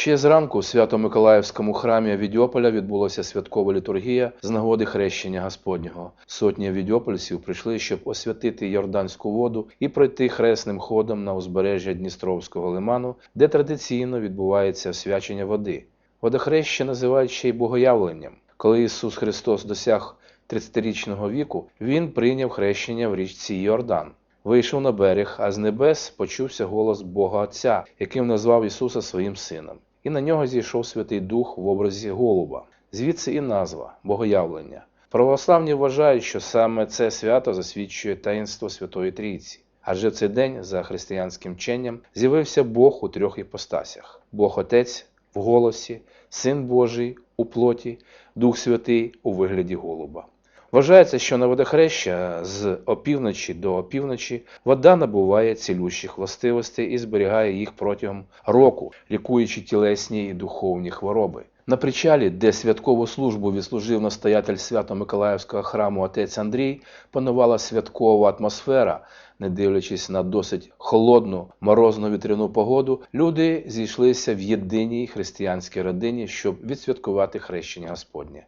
Ще зранку у Свято-Миколаївському храмі Відьополя відбулася святкова літургія з нагоди хрещення Господнього. Сотні відьопольців прийшли, щоб освятити Йорданську воду і пройти хресним ходом на узбережжя Дністровського лиману, де традиційно відбувається освячення води. Водохреща називають ще й богоявленням. Коли Ісус Христос досяг 30-річного віку, Він прийняв хрещення в річці Йордан. Вийшов на берег, а з небес почувся голос Бога Отця, яким назвав Ісуса своїм сином. І на нього зійшов Святий Дух в образі голуба. Звідси і назва Богоявлення. Православні вважають, що саме це свято засвідчує таїнство Святої Трійці. Адже в цей день, за християнським вченням, з'явився Бог у трьох іпостасях: Бог Отець в голосі, Син Божий у плоті, Дух Святий у вигляді голуба. Вважається, що на водохреща з опівночі до опівночі вода набуває цілющих властивостей і зберігає їх протягом року, лікуючи тілесні і духовні хвороби. На причалі, де святкову службу відслужив настоятель Свято-Миколаївського храму отець Андрій, панувала святкова атмосфера. Не дивлячись на досить холодну морозну вітряну погоду, люди зійшлися в єдиній християнській родині, щоб відсвяткувати хрещення Господнє.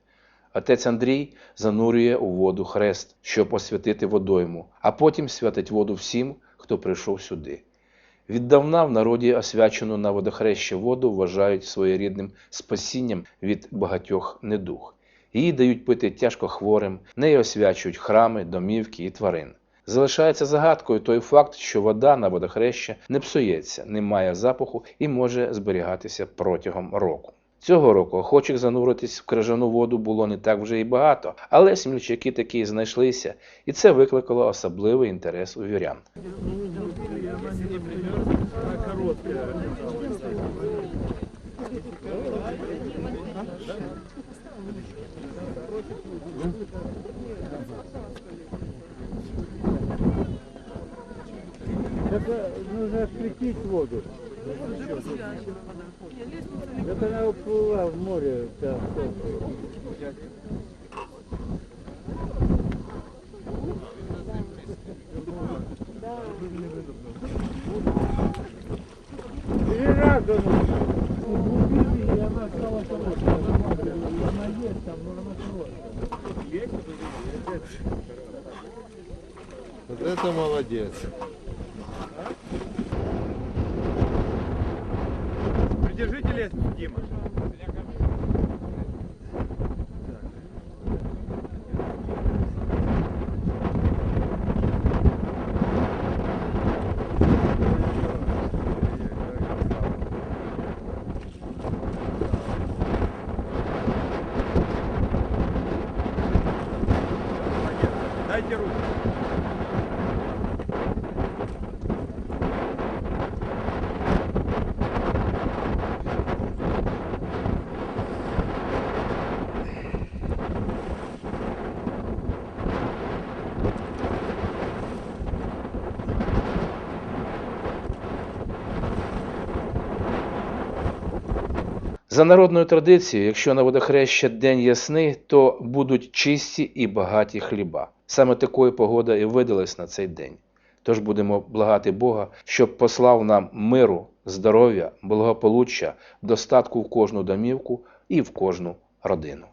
Отець Андрій занурює у воду хрест, щоб освятити водойму, а потім святить воду всім, хто прийшов сюди. Віддавна в народі освячену на водохреще воду вважають своєрідним спасінням від багатьох недуг. Її дають пити тяжко хворим, нею освячують храми, домівки і тварин. Залишається загадкою той факт, що вода на водохреще не псується, не має запаху і може зберігатися протягом року. Цього року охочих зануритись в крижану воду було не так вже і багато, але смільчаки такі знайшлися, і це викликало особливий інтерес у вірян. Это нужно осветить воду. Это она уплыла в море. вся. Три раза. Углубили, и она стала короткая. Она там, но. Вот это молодец. Придержите лестницу, Дима. Дайте руку. За народною традицією, якщо на водохреща день ясний, то будуть чисті і багаті хліба. Саме такою погода і видалась на цей день. Тож будемо благати Бога, щоб послав нам миру, здоров'я, благополуччя, достатку в кожну домівку і в кожну родину.